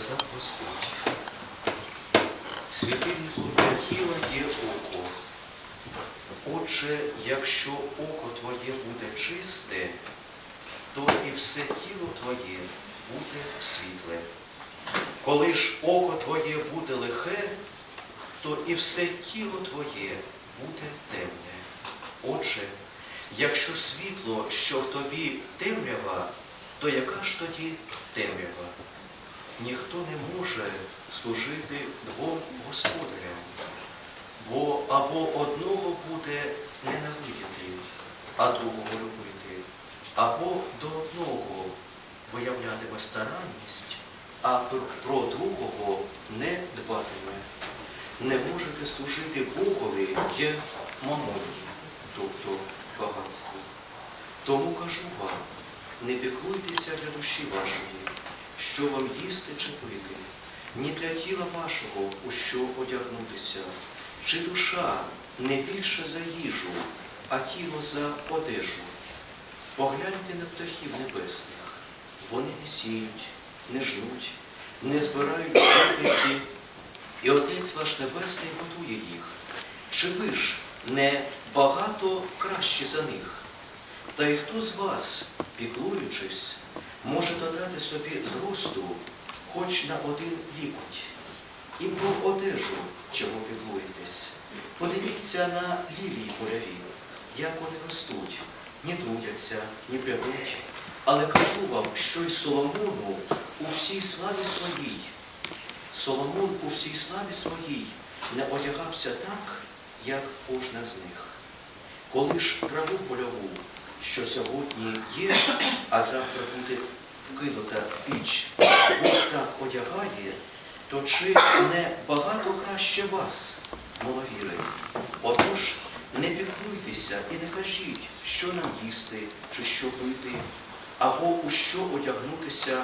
сказав Господь. Світильнику для тіла є око. Отже, якщо око твоє буде чисте, то і все тіло твоє буде світле. Коли ж око твоє буде лихе, то і все тіло твоє буде темне. Отже, якщо світло, що в тобі темрява, то яка ж тоді темрява? Ніхто не може служити двом господарям, бо або одного буде ненавидіти, а другого любити, або до одного виявлятиме старанність, а про- другого не дбатиме. Не можете служити Богові є мамоні, тобто багатству. Тому кажу вам, не піклуйтеся для душі вашої, що вам їсти чи пити, ні для тіла вашого, у що одягнутися, чи душа не більше за їжу, а тіло за одежу. Погляньте на птахів небесних. Вони не сіють, не жнуть, не збирають житниці, і Отець ваш Небесний готує їх. Чи ви ж не багато краще за них? Та й хто з вас, піклуючись, може додати собі зросту хоч на один лікоть? І про одежу, чому піклуєтесь? Подивіться на лілії поляві, як вони ростуть, ні трудяться, ні прядуть. Але кажу вам, що й Соломону у всій славі своїй, Соломон у всій славі своїй не одягався так, як кожна з них. Коли ж траву польову, що сьогодні є, а завтра буде вкинута в піч, Бог так одягає, то чи не багато краще вас, маловіри? Отож, не піклуйтеся і не кажіть, що нам їсти чи що пити, або у що одягнутися,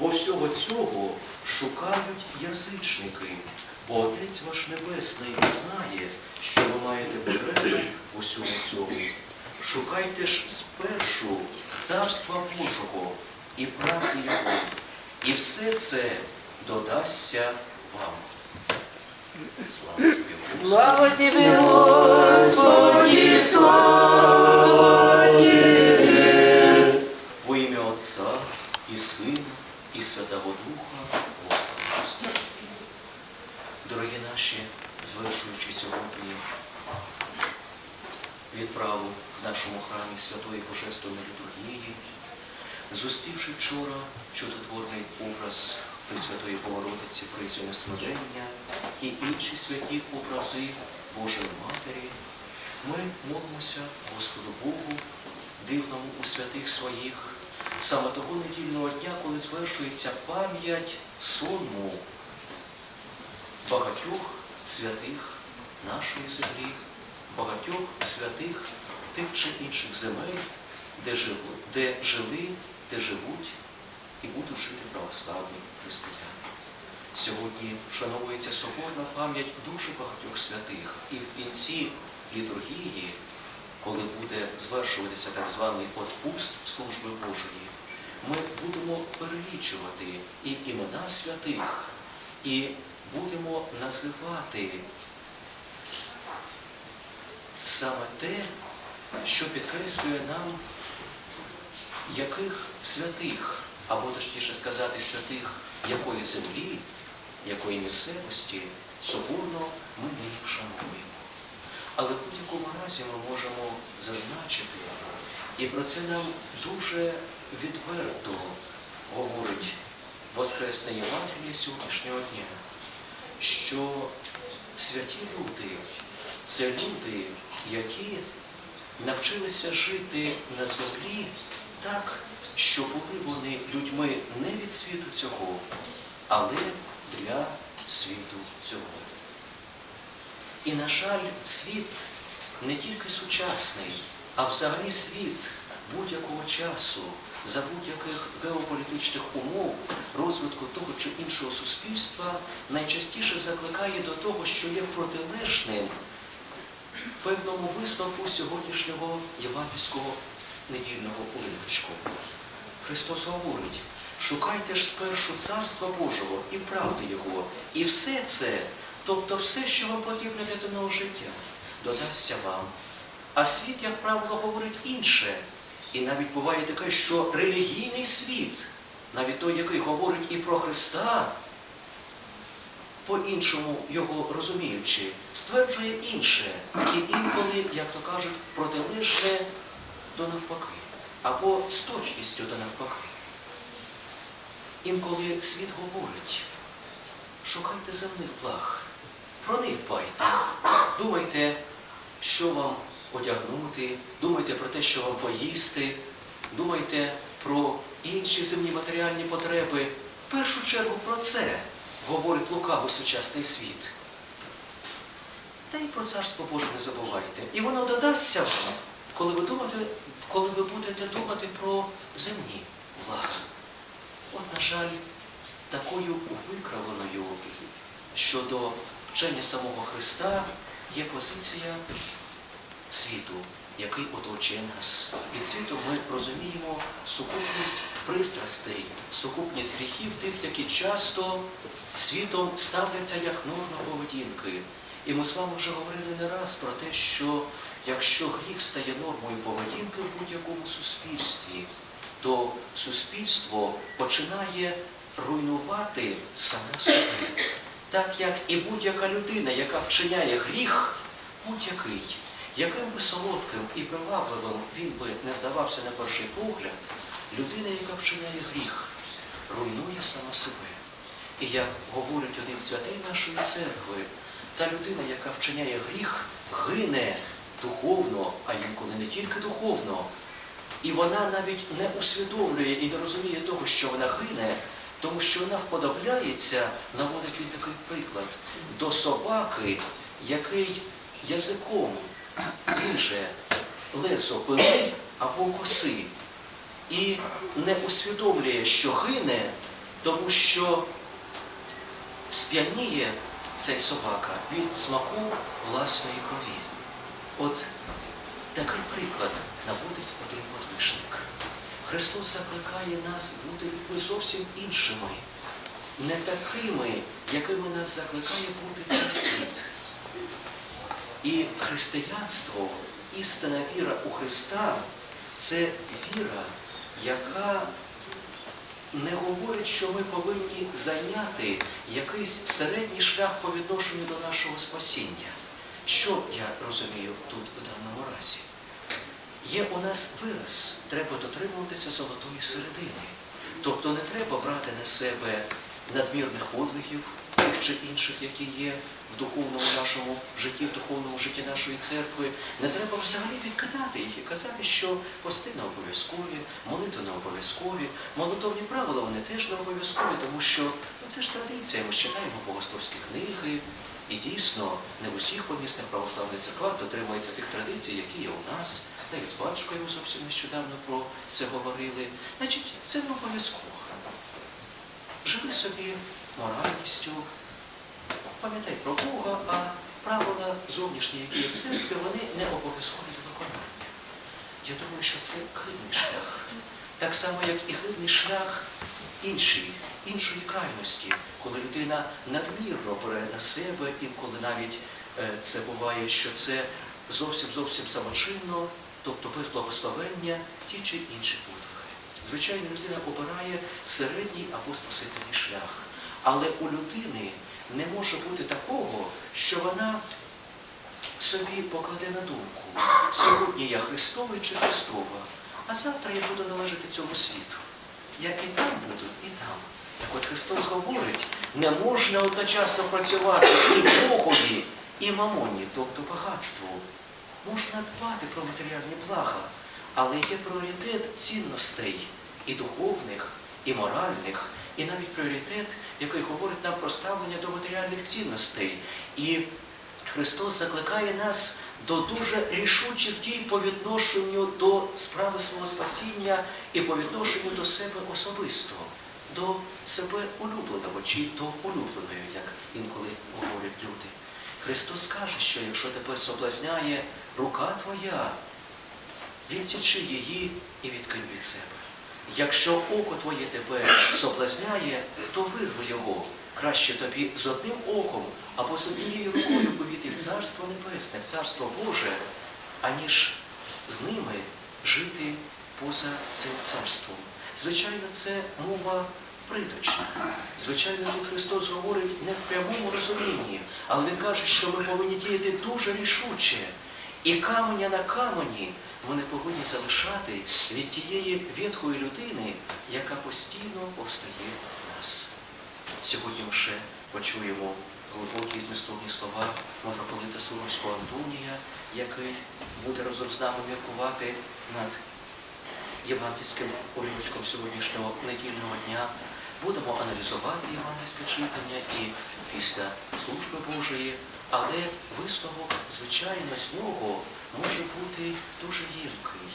бо всього цього шукають язичники, бо Отець ваш Небесний знає, що ви маєте потребу у всьому цьому. Шукайте ж спершу царства Божого і правди Його, і все це додасться вам. Слава тобі, Господи! Слава тебе, Господи, слава тебе. Во ім'я Отця і Сина, і Святого Духа, Господи Господи. Дорогі наші, звершуючи сьогодні відправу в нашому храмі Святої Божественної літургії, зустрівши вчора чудотворний образ Пресвятої Богородиці Присвяне смирення і інші святі образи Божої Матері, ми молимося Господу Богу, дивному у святих своїх, саме того недільного дня, коли звершується пам'ять сонму багатьох святих нашої землі, багатьох святих тих чи інших земель, де жили, де живуть і будуть жити православні християни. Сьогодні вшановується соборна пам'ять дуже багатьох святих. І в кінці літургії, коли буде звершуватися так званий отпуст служби Божої, ми будемо перелічувати і імена святих, і будемо називати саме те, що підкреслює нам, яких святих, або точніше сказати, святих якої землі, якої місцевості соборно ми нині вшановуємо. Але в будь-якому разі ми можемо зазначити, і про це нам дуже відверто говорить Воскресне Євангеліє сьогоднішнього дня, що святі люди це люди, які навчилися жити на землі так, що були вони людьми не від світу цього, але для світу цього. І, на жаль, світ не тільки сучасний, а взагалі світ будь-якого часу, за будь-яких геополітичних умов розвитку того чи іншого суспільства найчастіше закликає до того, що є протилежним певному висновку сьогоднішнього євангельського недільного уривочку. Христос говорить, Шукайте ж спершу Царства Божого і правди Його, і все це, тобто все, що вам потрібно для земного життя, додасться вам. А світ, як правило, говорить інше. І навіть буває таке, що релігійний світ, навіть той, який говорить і про Христа, по-іншому його розуміючи, стверджує інше, і інколи, як то кажуть, протилежне до навпаки, або з точністю до навпаки. Інколи світ говорить, шукайте земних благ, про них дбайте, думайте, що вам одягнути, думайте про те, що вам поїсти, думайте про інші земні матеріальні потреби. В першу чергу про це говорить лукавий сучасний світ. Та й про царство Боже не забувайте. І воно додасться вам, коли ви, думаєте, коли ви будете думати про земні блага. От, на жаль, такою викривленою щодо вчення самого Христа є позиція світу, який оточує нас. Під світом ми розуміємо сукупність пристрастей, сукупність гріхів тих, які часто світом ставляться як норма поведінки. І ми з вами вже говорили не раз про те, що якщо гріх стає нормою поведінки в будь-якому суспільстві, то суспільство починає руйнувати саме себе. Так як і будь-яка людина, яка вчиняє гріх, будь-який, яким би солодким і привабливим він би не здавався на перший погляд, людина, яка вчиняє гріх, руйнує сама себе. І як говорить один святий нашої церкви, та людина, яка вчиняє гріх, гине духовно, а інколи не тільки духовно. І вона навіть не усвідомлює і не розуміє того, що вона гине, тому що вона вподобляється, наводить він такий приклад, до собаки, який язиком лиже лесо пили або коси, і не усвідомлює, що гине, тому що сп'яніє цей собака від смаку власної крові. От такий приклад наводить один подвижник. Христос закликає нас бути зовсім іншими, не такими, якими нас закликає бути цей світ. І християнство, істинна віра у Христа це віра, яка не говорить, що ми повинні зайняти якийсь середній шлях по відношенню до нашого спасіння. Що я розумію тут у даному разі? Є у нас вираз, треба дотримуватися золотої середини. Тобто не треба брати на себе надмірних подвигів, тих чи інших, які є в духовному нашому житті, в духовному житті нашої церкви. Не треба взагалі відкидати їх і казати, що пости не обов'язкові, молитви не обов'язкові, молитовні правила вони теж не обов'язкові, тому що ну, це ж традиція. Ми ж читаємо богословські книги, і дійсно не в усіх помісних православних церквах дотримуються тих традицій, які є у нас. Навіть з батюшкою ми зовсім нещодавно про це говорили. Значить, це не обов'язково. Живи собі моральністю, пам'ятай про Бога, а правила зовнішні, які є в церкві, вони не обов'язкові до виконання. Я думаю, що це хибний шлях. Так само, як і хибний шлях інший, іншої крайності, коли людина надмірно бере на себе, інколи навіть е, це буває, що це зовсім зовсім самочинно, тобто без благословення, ті чи інші подвиги. Звичайно, людина обирає середній або спасительний шлях. Але у людини не може бути такого, що вона собі покладе на думку. Сьогодні я Христовий чи Христова, а завтра я буду належати цьому світу. Я і там буду, і там. Так от Христос говорить, не можна одночасно працювати і Богові, і мамоні, тобто багатству. Можна дбати про матеріальні блага, але є пріоритет цінностей і духовних, і моральних, і навіть пріоритет, який говорить нам про ставлення до матеріальних цінностей. І Христос закликає нас до дуже рішучих дій по відношенню до справи свого спасіння і по відношенню до себе особисто, до себе улюбленого чи до улюбленої, як інколи говорять люди. Христос каже, що якщо тебе соблазняє рука твоя, відсічи її і відкинь від себе. Якщо око твоє тебе соблазняє, то вирви його. Краще тобі з одним оком або з однією рукою повіти в Царство Небесне, в Царство Боже, аніж з ними жити поза цим царством. Звичайно, це мова приточна. Звичайно, тут Христос говорить не в прямому розумінні, але Він каже, що ми повинні діяти дуже рішуче. І каменя на камені не повинні залишати від тієї ветхої людини, яка постійно повстає в нас. Сьогодні ми ще почуємо глибокі змістовні слова митрополита Суровського Антонія, який буде разом з нами міркувати над євангельським уривочком сьогоднішнього недільного дня. Будемо аналізувати євангельське читання і після служби Божої, але висновок, звичайно, з нього може бути дуже гіркий.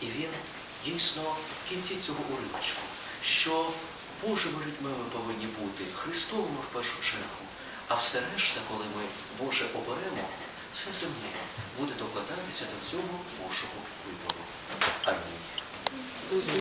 І він дійсно в кінці цього уривочку, що Божими людьми ми повинні бути, Христовими в першу чергу, а все решта, коли ми Боже оберемо, все земне буде докладатися до цього Божого вибору. Амінь.